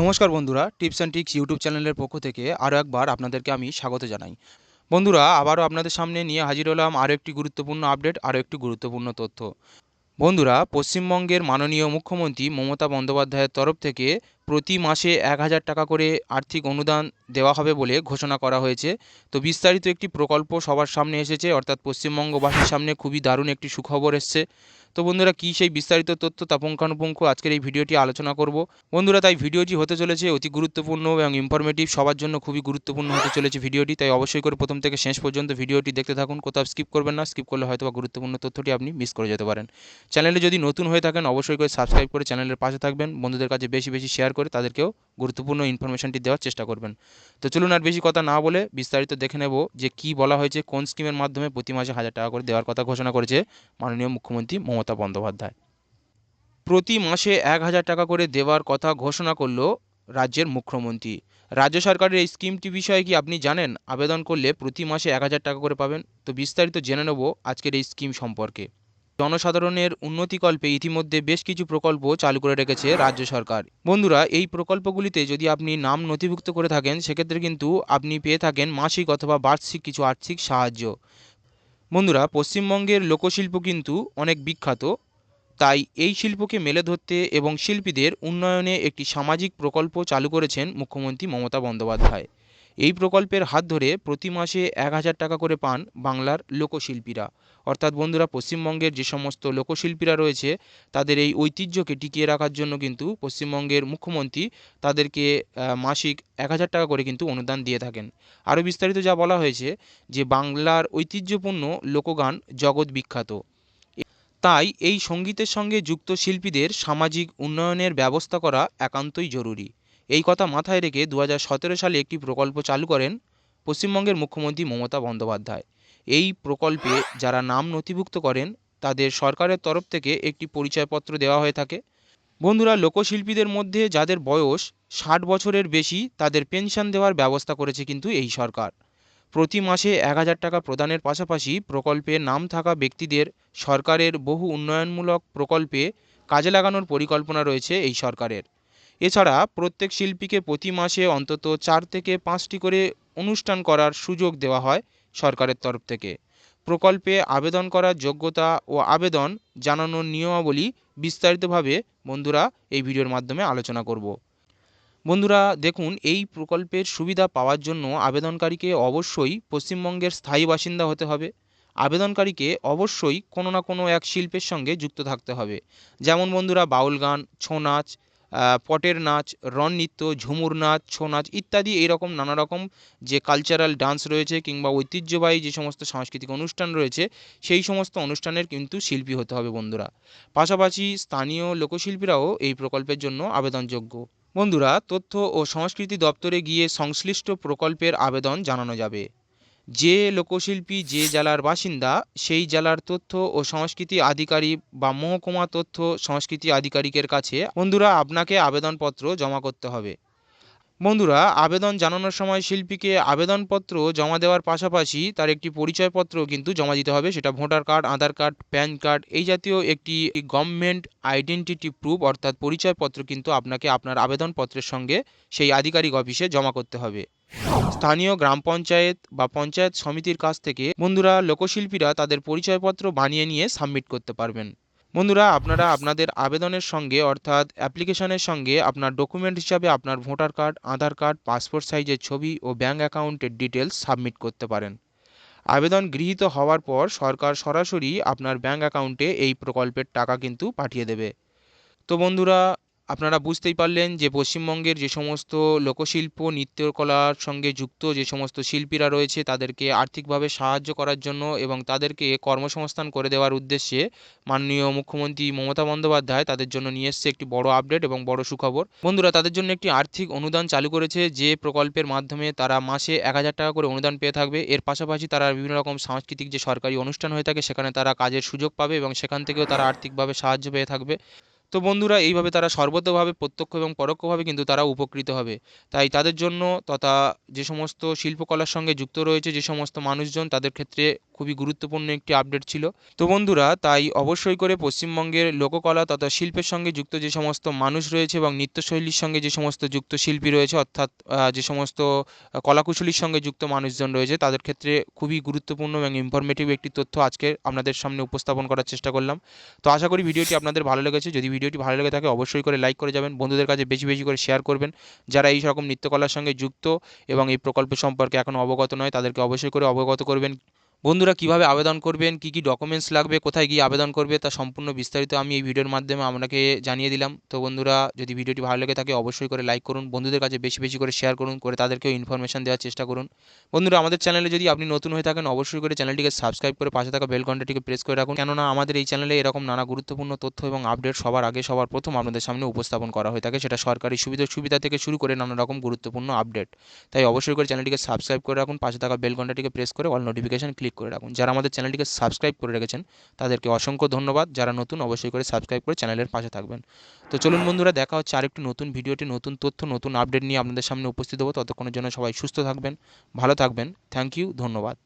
নমস্কার বন্ধুরা, tips and tricks YouTube চ্যানেলের পক্ষ থেকে আরও একবার আপনাদেরকে আমি স্বাগত জানাই। বন্ধুরা, আবারও আপনাদের সামনে নিয়ে হাজির হলাম আরও একটি গুরুত্বপূর্ণ আপডেট, আরও একটি গুরুত্বপূর্ণ তথ্য। বন্ধুরা, পশ্চিমবঙ্গের মাননীয় মুখ্যমন্ত্রী মমতা বন্দ্যোপাধ্যায়ের তরফ থেকে প্রতি মাসে এক হাজার টাকা করে আর্থিক অনুদান দেওয়া হবে বলে ঘোষণা করা হয়েছে। তো বিস্তারিত একটি প্রকল্প সবার সামনে এসেছে, অর্থাৎ পশ্চিমবঙ্গবাসীর সামনে খুবই দারুণ একটি সুখবর এসছে। তো বন্ধুরা, কী সেই বিস্তারিত তথ্য? তা পুঙ্খানুপুঙ্খ আজকের এই ভিডিওটি আলোচনা করব। বন্ধুরা, তাই ভিডিওটি হতে চলেছে অতি গুরুত্বপূর্ণ এবং ইনফরমেটিভ সবার জন্য খুবই গুরুত্বপূর্ণ হতে চলেছে ভিডিওটি। তাই অবশ্যই করে প্রথম থেকে শেষ পর্যন্ত ভিডিওটি দেখতে থাকুন, কোথাও স্কিপ করবেন না। স্কিপ করলে হয়তো বা গুরুত্বপূর্ণ তথ্যটি আপনি মিস করে যেতে পারেন। চ্যানেলে যদি নতুন হয়ে থাকেন, অবশ্যই করে সাবস্ক্রাইব করে চ্যানেলের পাশে থাকবেন। বন্ধুদের কাছে বেশি বেশি শেয়ার করে তাদেরকেও গুরুত্বপূর্ণ ইনফরমেশনটি দেওয়ার চেষ্টা করবেন। তো চলুন আর বেশি কথা না বলে বিস্তারিত দেখে নেব যে কি বলা হয়েছে, কোন স্কিমের মাধ্যমে প্রতি মাসে হাজার টাকা করে দেওয়ার কথা ঘোষণা করেছে মাননীয় মুখ্যমন্ত্রী মমতা বন্দ্যোপাধ্যায়। প্রতি মাসে এক হাজার টাকা করে দেওয়ার কথা ঘোষণা করল রাজ্যের মুখ্যমন্ত্রী। রাজ্য সরকারের এই স্কিমটি বিষয়ে কি আপনি জানেন? আবেদন করলে প্রতি মাসে এক হাজার টাকা করে পাবেন। তো বিস্তারিত জেনে নেব আজকের এই স্কিম সম্পর্কে। জনসাধারণের উন্নতিকল্পে ইতিমধ্যে বেশ কিছু প্রকল্প চালু করে রেখেছে রাজ্য সরকার। বন্ধুরা, এই প্রকল্পগুলিতে যদি আপনি নাম নথিভুক্ত করে থাকেন, সেক্ষেত্রে কিন্তু আপনি পেয়ে থাকেন মাসিক অথবা বার্ষিক কিছু আর্থিক সাহায্য। বন্ধুরা, পশ্চিমবঙ্গের লোকশিল্প কিন্তু অনেক বিখ্যাত। তাই এই শিল্পকে মেলে ধরতে এবং শিল্পীদের উন্নয়নে একটি সামাজিক প্রকল্প চালু করেছেন মুখ্যমন্ত্রী মমতা বন্দ্যোপাধ্যায়। এই প্রকল্পের হাত ধরে প্রতি মাসে এক হাজার টাকা করে পান বাংলার লোকশিল্পীরা। অর্থাৎ বন্ধুরা, পশ্চিমবঙ্গের যে সমস্ত লোকশিল্পীরা রয়েছে, তাদের এই ঐতিহ্যকে টিকিয়ে রাখার জন্য কিন্তু পশ্চিমবঙ্গের মুখ্যমন্ত্রী তাদেরকে মাসিক এক হাজার টাকা করে কিন্তু অনুদান দিয়ে থাকেন। আরও বিস্তারিত যা বলা হয়েছে, যে বাংলার ঐতিহ্যপূর্ণ লোকগান জগৎ বিখ্যাত। তাই এই সঙ্গীতের সঙ্গে যুক্ত শিল্পীদের সামাজিক উন্নয়নের ব্যবস্থা করা একান্তই জরুরি। এই কথা মাথায় রেখে দু হাজার সতেরো সালে একটি প্রকল্প চালু করেন পশ্চিমবঙ্গের মুখ্যমন্ত্রী মমতা বন্দ্যোপাধ্যায়। এই প্রকল্পে যারা নাম নথিভুক্ত করেন, তাদের সরকারের তরফ থেকে একটি পরিচয়পত্র দেওয়া হয়ে থাকে। বন্ধুরা, লোকশিল্পীদের মধ্যে যাদের বয়স ষাট বছরের বেশি, তাদের পেনশন দেওয়ার ব্যবস্থা করেছে কিন্তু এই সরকার। প্রতি মাসে এক হাজার টাকা প্রদানের পাশাপাশি প্রকল্পে নাম থাকা ব্যক্তিদের সরকারের বহু উন্নয়নমূলক প্রকল্পে কাজে লাগানোর পরিকল্পনা রয়েছে এই সরকারের। এছাড়া প্রত্যেক শিল্পীকে প্রতি মাসে অন্তত চার থেকে পাঁচটি করে অনুষ্ঠান করার সুযোগ দেওয়া হয় সরকারের তরফ থেকে। প্রকল্পে আবেদন করার যোগ্যতা ও আবেদন জানানোর নিয়মাবলী বিস্তারিতভাবে বন্ধুরা এই ভিডিওর মাধ্যমে আলোচনা করব। বন্ধুরা, দেখুন, এই প্রকল্পের সুবিধা পাওয়ার জন্য আবেদনকারীকে অবশ্যই পশ্চিমবঙ্গের স্থায়ী বাসিন্দা হতে হবে। আবেদনকারীকে অবশ্যই কোনো না কোনো এক শিল্পের সঙ্গে যুক্ত থাকতে হবে। যেমন বন্ধুরা, বাউল গান, ছৌ নাচ পটের নাচ রন নৃত্য, ঝুমুর নাচ, ছৌ নাচ ইত্যাদি এইরকম নানা রকম যে কালচারাল ডান্স রয়েছে কিংবা ঐতিহ্যবাহী যে সমস্ত সাংস্কৃতিক অনুষ্ঠান রয়েছে, সেই সমস্ত অনুষ্ঠানের কিন্তু শিল্পী হতে হবে বন্ধুরা। পাশাপাশি স্থানীয় লোকশিল্পীরাও এই প্রকল্পের জন্য আবেদনযোগ্য। বন্ধুরা, তথ্য ও সংস্কৃতি দপ্তরে গিয়ে সংশ্লিষ্ট প্রকল্পের আবেদন জানানো যাবে। যে লোকশিল্পী, যে জেলার বাসিন্দা, সেই জেলার তথ্য ও সংস্কৃতি আধিকারিক বা মহকুমা তথ্য সংস্কৃতি আধিকারিকের কাছে বন্ধুরা আপনাকে আবেদনপত্র জমা করতে হবে। বন্ধুরা, আবেদন জানানোর সময় শিল্পীকে আবেদনপত্র জমা দেওয়ার পাশাপাশি তার একটি পরিচয়পত্র কিন্তু জমা দিতে হবে। সেটা voter card, Aadhaar card, PAN card এই জাতীয় একটি গভর্নমেন্ট আইডেন্টিটি প্রুফ অর্থাৎ পরিচয়পত্র কিন্তু আপনাকে আপনার আবেদনপত্রের সঙ্গে সেই আধিকারিক অফিসে জমা করতে হবে। স্থানীয় গ্রাম পঞ্চায়েত বা পঞ্চায়েত সমিতির কাছ থেকে বন্ধুরা, লোকশিল্পীরা তাদের পরিচয়পত্র বানিয়ে নিয়ে সাবমিট করতে পারবেন। বন্ধুরা, আপনারা আপনাদের আবেদনের সঙ্গে, অর্থাৎ অ্যাপ্লিকেশনের সঙ্গে আপনার ডকুমেন্ট হিসাবে আপনার voter card, Aadhaar card, passport সাইজের ছবি ও ব্যাঙ্ক অ্যাকাউন্টের ডিটেলস সাবমিট করতে পারেন। আবেদন গৃহীত হওয়ার পর সরকার সরাসরি আপনার ব্যাঙ্ক অ্যাকাউন্টে এই প্রকল্পের টাকা কিন্তু পাঠিয়ে দেবে। তো বন্ধুরা আপনারা বুঝতেই পারলেন যে পশ্চিমবঙ্গের যে সমস্ত লোকশিল্প, নৃত্যকলার সঙ্গে যুক্ত যে সমস্ত শিল্পীরা রয়েছে, তাদেরকে আর্থিকভাবে সাহায্য করার জন্য এবং তাদেরকে কর্মসংস্থান করে দেওয়ার উদ্দেশ্যে মাননীয় মুখ্যমন্ত্রী মমতা বন্দ্যোপাধ্যায় তাদের জন্য নিয়ে এসছে একটি বড় আপডেট এবং বড় সুখবর। বন্ধুরা, তাদের জন্য একটি আর্থিক অনুদান চালু করেছে যে প্রকল্পের মাধ্যমে তারা মাসে এক হাজার টাকা করে অনুদান পেয়ে থাকবে। এর পাশাপাশি তারা বিভিন্ন রকম সাংস্কৃতিক যে সরকারি অনুষ্ঠান হয়ে থাকে, সেখানে তারা কাজের সুযোগ পাবে এবং সেখান থেকেও তারা আর্থিকভাবে সাহায্য পেয়ে থাকবে। তো বন্ধুরা, এইভাবে তারা সর্বতভাবে প্রত্যক্ষ এবং পরোক্ষভাবে কিন্তু তারা উপকৃত হবে। তাই তাদের জন্য তথা যে সমস্ত শিল্পকলার সঙ্গে যুক্ত রয়েছে, যে সমস্ত মানুষজন, তাদের ক্ষেত্রে খুবই গুরুত্বপূর্ণ একটি আপডেট ছিল। তো বন্ধুরা, তাই অবশ্যই করে পশ্চিমবঙ্গের লোককলা তথা শিল্পের সঙ্গে যুক্ত যে সমস্ত মানুষ রয়েছে এবং নৃত্যশৈলীর সঙ্গে যে সমস্ত যুক্ত শিল্পী রয়েছে, অর্থাৎ যে সমস্ত কলাকুশলীর সঙ্গে যুক্ত মানুষজন রয়েছে, তাদের ক্ষেত্রে খুবই গুরুত্বপূর্ণ এবং ইনফরমেটিভ একটি তথ্য আজকে আপনাদের সামনে উপস্থাপন করার চেষ্টা করলাম। তো আশা করি ভিডিওটি আপনাদের ভালো লেগেছে। যদি ভিডিওটি ভালো লেগে থাকে অবশ্যই করে লাইক করে যাবেন। বন্ধুদের কাছে বেশি বেশি করে শেয়ার করবেন। যারা এই রকম নৃত্যকলার সঙ্গে যুক্ত এবং এই প্রকল্প সম্পর্কে এখনও অবগত নয়, তাদেরকে অবশ্যই করে অবগত করবেন। বন্ধুরা কীভাবে আবেদন করবেন, কি কি ডকুমেন্টস লাগবে, কোথায় গিয়ে আবেদন করবে তা সম্পূর্ণ বিস্তারিত আমি এই ভিডিওর মাধ্যমে আপনাকে জানিয়ে দিলাম। তো বন্ধুরা, যদি ভিডিওটি ভালো লেগে থাকে অবশ্যই করে লাইক করুন, বন্ধুদের কাছে বেশি বেশি করে শেয়ার করুন, করে তাদেরকেও ইনফরমেশন দেওয়ার চেষ্টা করুন। বন্ধুরা, আমাদের চ্যানেলে যদি আপনি নতুন হয়ে থাকেন অবশ্যই করে চ্যানেলটিকে সাবস্ক্রাইব করে পাশে থাকা বেল প্রেস করে রাখুন। কেননা, আমাদের এই চ্যানেলে এরকম নানা গুরুত্বপূর্ণ তথ্য এবং আপডেট সবার আগে, সবার প্রথম আপনাদের সামনে উপস্থাপন করা হয়ে থাকে, সেটা সরকারি সুবিধা সুবিধা থেকে শুরু করে নানা রকম গুরুত্বপূর্ণ আপডেট তাই অবশ্যই করে চ্যানেলটিকে সাবস্ক্রাইব করে রাখুন, পাশে থাকা বেল ঘন্টাটিকে প্রেস করে অল নোটিফিকেশন ক্লিক করে রাখুন। যারা আমাদের চ্যানেলটিকে সাবস্ক্রাইব করে রেখেছেন, তাদেরকে অসংখ্য ধন্যবাদ। যারা নতুন, অবশ্যই করে সাবস্ক্রাইব করে চ্যানেলের পাশে থাকবেন। তো চলুন বন্ধুরা, দেখা হচ্ছে আরেকটি নতুন ভিডিওটি নতুন তথ্য, নতুন আপডেট নিয়ে আপনাদের সামনে উপস্থিত হব। ততক্ষণের জন্য সবাই সুস্থ থাকবেন, ভালো থাকবেন। থ্যাংক ইউ ধন্যবাদ।